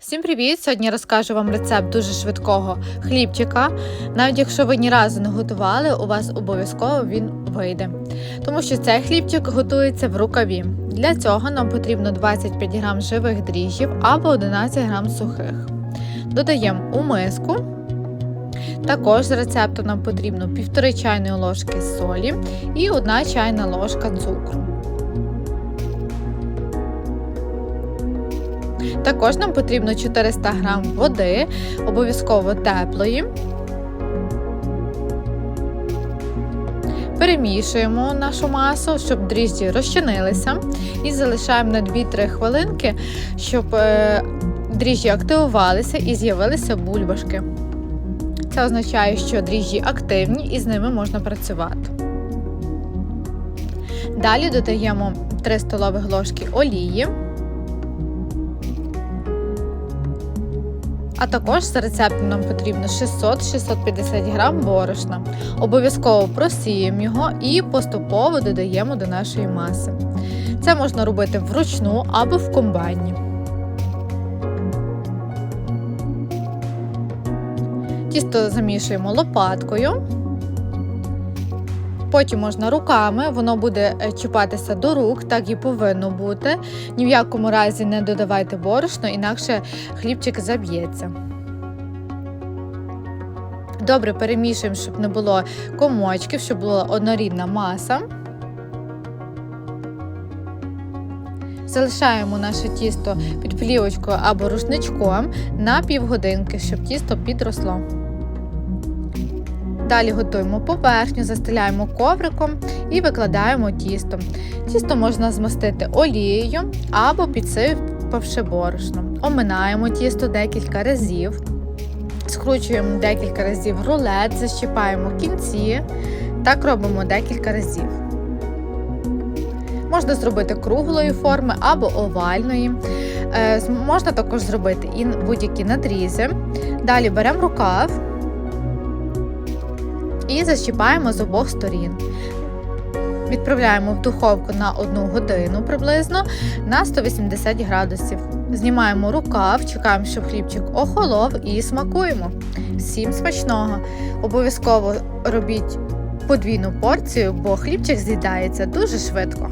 Всім привіт! Сьогодні розкажу вам рецепт дуже швидкого хлібчика. Навіть якщо ви ні разу не готували, у вас обов'язково він вийде. Тому що цей хлібчик готується в рукаві. Для цього нам потрібно 25 г живих дріжджів або 11 г сухих. Додаємо у миску. Також з рецепту нам потрібно 1,5 чайної ложки солі і 1 чайна ложка цукру. Також нам потрібно 400 г води, обов'язково теплої. Перемішуємо нашу масу, щоб дріжджі розчинилися, і залишаємо на 2-3 хвилинки, щоб е, дріжджі активувалися і з'явилися бульбашки. Це означає, що дріжджі активні і з ними можна працювати. Далі додаємо 3 столових ложки олії. А також за рецептом нам потрібно 600-650 грам борошна. Обов'язково просіємо його і поступово додаємо до нашої маси. Це можна робити вручну або в комбайні. Тісто замішуємо лопаткою. Потім можна руками, воно буде чіпатися до рук, так і повинно бути. Ні в якому разі не додавайте борошно, інакше хлібчик заб'ється. Добре перемішуємо, щоб не було комочків, щоб була однорідна маса. Залишаємо наше тісто під плівочкою або рушничком на півгодинки, щоб тісто підросло. Далі готуємо поверхню, застеляємо ковриком і викладаємо тісто. Тісто можна змастити олією або підсипавши борошном. Оминаємо тісто декілька разів, скручуємо декілька разів рулет, защіпаємо кінці. Так робимо декілька разів. Можна зробити круглої форми або овальної. Е, можна також зробити і будь-які надрізи. Далі беремо рукав і защіпаємо з обох сторін. Відправляємо в духовку на 1 годину приблизно на 180 градусів. Знімаємо рукав, чекаємо, щоб хлібчик охолов і смакуємо. Всім смачного! Обов'язково робіть подвійну порцію, бо хлібчик з'їдається дуже швидко.